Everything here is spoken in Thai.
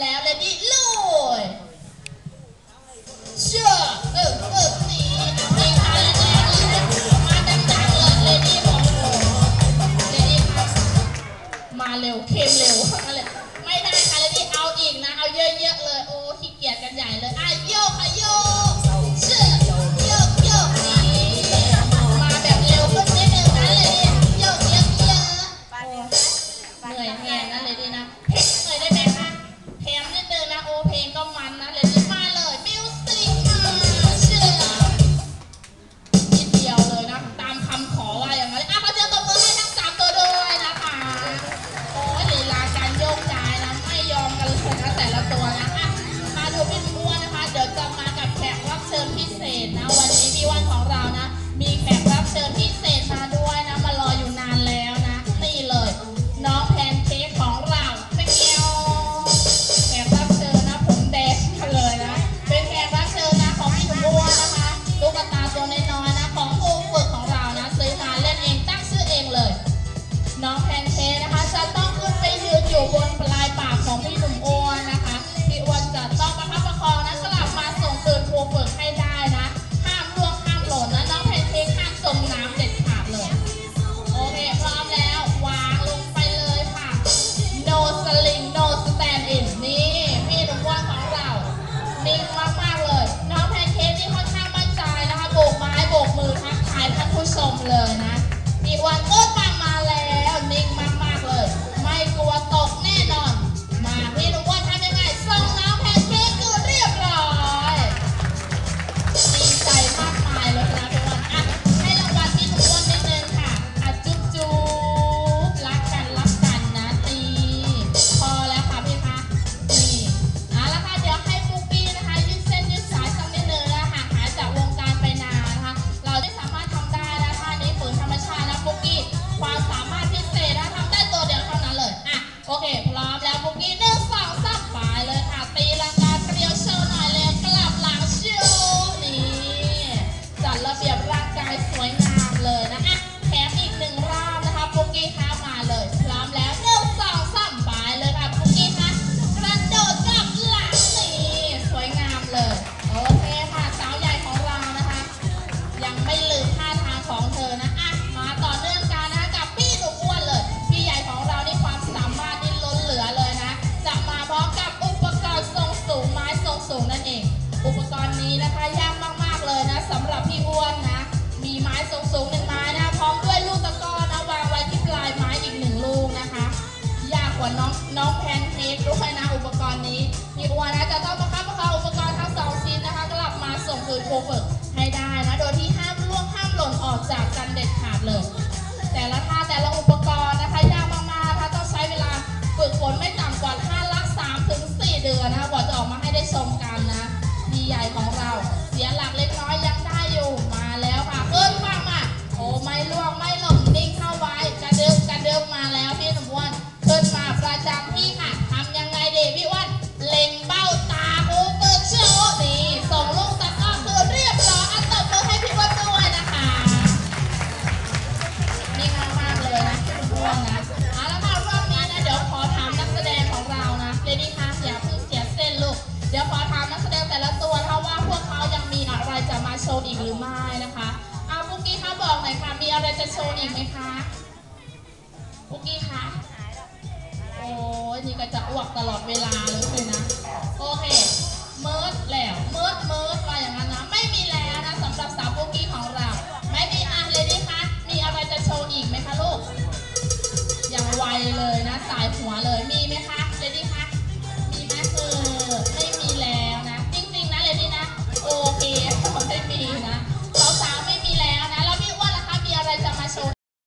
แล้วเลดิ้ลุ ษนะวัน 了 วน้องน้องแพนเค้กด้วยนะอุปกรณ์นี้พี่อ้วนนะจะต้องประคับประคองอุปกรณ์ทั้งสองชิ้นนะคะกลับมาส่งคืนโคเฟิร์ให้ได้นะโดยที่ห้ามล่วงห้ามหล่นออกจากกันเด็ดขาดเลย แต่ละท่าแต่ละอุปกรณ์นะคะยากมากๆนะคะต้องใช้เวลาฝึกฝนไม่ต่ำกว่าท่าละสามถึงสี่เดือนนะคะกว่าจะออกมาให้ได้ชมกันนะดีใหญ่ของ จะโชว์อีกไหมคะปุกกี้คะ โอ้ยนี่ก็จะอวกตลอดเวลาเลย